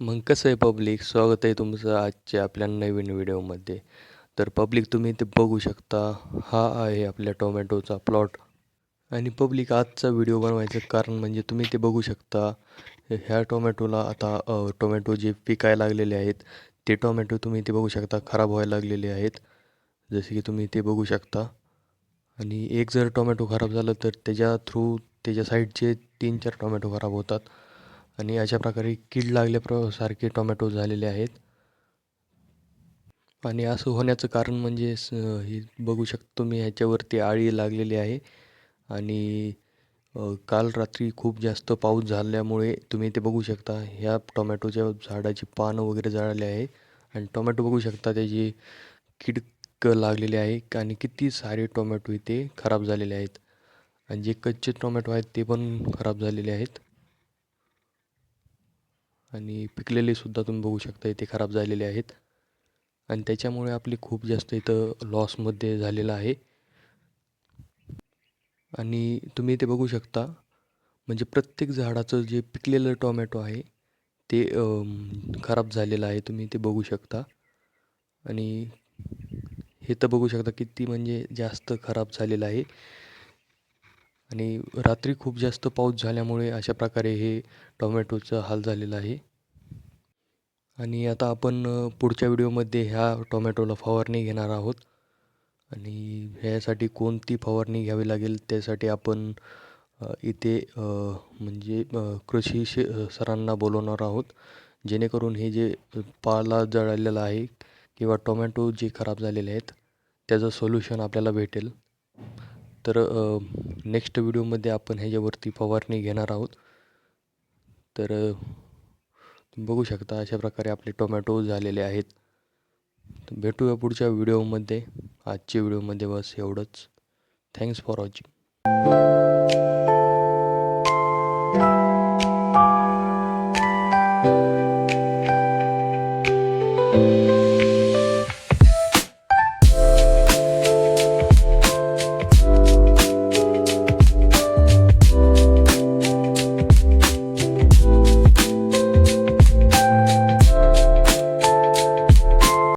मग कसं आहे पब्लिक? स्वागत आहे तुमचं आजच्या आपल्या नवीन व्हिडिओमध्ये. तर पब्लिक तुम्ही ते बघू शकता. हा आहे आपल्या टोमॅटोचा प्लॉट. आणि पब्लिक आजचा व्हिडिओ बनवायचं कारण म्हणजे तुम्ही ते बघू शकता. ह्या टोमॅटोला आता टोमॅटो जे पिकायला लागलेले आहेत ते टोमॅटो तुम्ही ते बघू शकता. खराब व्हायला लागलेले आहेत. जसे की तुम्ही ते बघू शकता. आणि एक जर टोमॅटो खराब झालं तर त्याच्या थ्रू त्याच्या साईडचे तीन चार टोमॅटो खराब होतात. आणि अशा प्रकारे कीड लागल्या सारखे टोमॅटो झालेले आहेत. आणि असं होण्याचं कारण म्हणजे स हे बघू शकतो तुम्ही ह्याच्यावरती आळी लागलेली आहे. आणि काल रात्री खूप जास्त पाऊस झाल्यामुळे तुम्ही ते बघू शकता ह्या टोमॅटोच्या झाडाची पानं वगैरे जळाले आहे. आणि टोमॅटो बघू शकता त्याची कीड क लागलेली आहे. आणि किती सारे टोमॅटो इथे खराब झालेले आहेत. आणि जे कच्चे टोमॅटो आहेत ते पण खराब झालेले आहेत. आणि पिकलेले सुद्धा तुम्ही बघू शकता इथे खराब झालेले आहेत. आणि त्याच्यामुळे आपली खूप जास्त इथं लॉसमध्ये झालेलं आहे. आणि तुम्ही इथे बघू शकता म्हणजे प्रत्येक झाडाचं जे पिकलेलं टोमॅटो आहे ते खराब झालेलं आहे तुम्ही ते बघू शकता. आणि हे तर बघू शकता किती म्हणजे जास्त खराब झालेलं आहे. आणि रात्री खूप जास्त पाऊस झाल्यामुळे अशा प्रकारे हे टोमॅटोचं हाल झालेलं आहे. आणि आता आपण पुढच्या व्हिडिओमध्ये ह्या टोमॅटोला फवारणी घेणार आहोत. आणि ह्यासाठी कोणती फवारणी घ्यावी लागेल त्यासाठी आपण इथे म्हणजे कृषी शे सरांना बोलवणार आहोत. जेणेकरून हे जे पाला जळालेला आहे किंवा टोमॅटो जे खराब झालेले आहेत त्याचं सोल्युशन आपल्याला भेटेल. तर नेक्स्ट व्हिडिओमध्ये आपण ह्याच्यावरती फवारणी घेणार आहोत. तर तुम्ही बघू शकता अशा प्रकारे आपले टोमॅटो झालेले आहेत. तर भेटूया पुढच्या व्हिडिओमध्ये आजच्या व्हिडिओमध्ये बस एवढंच. Thanks for watching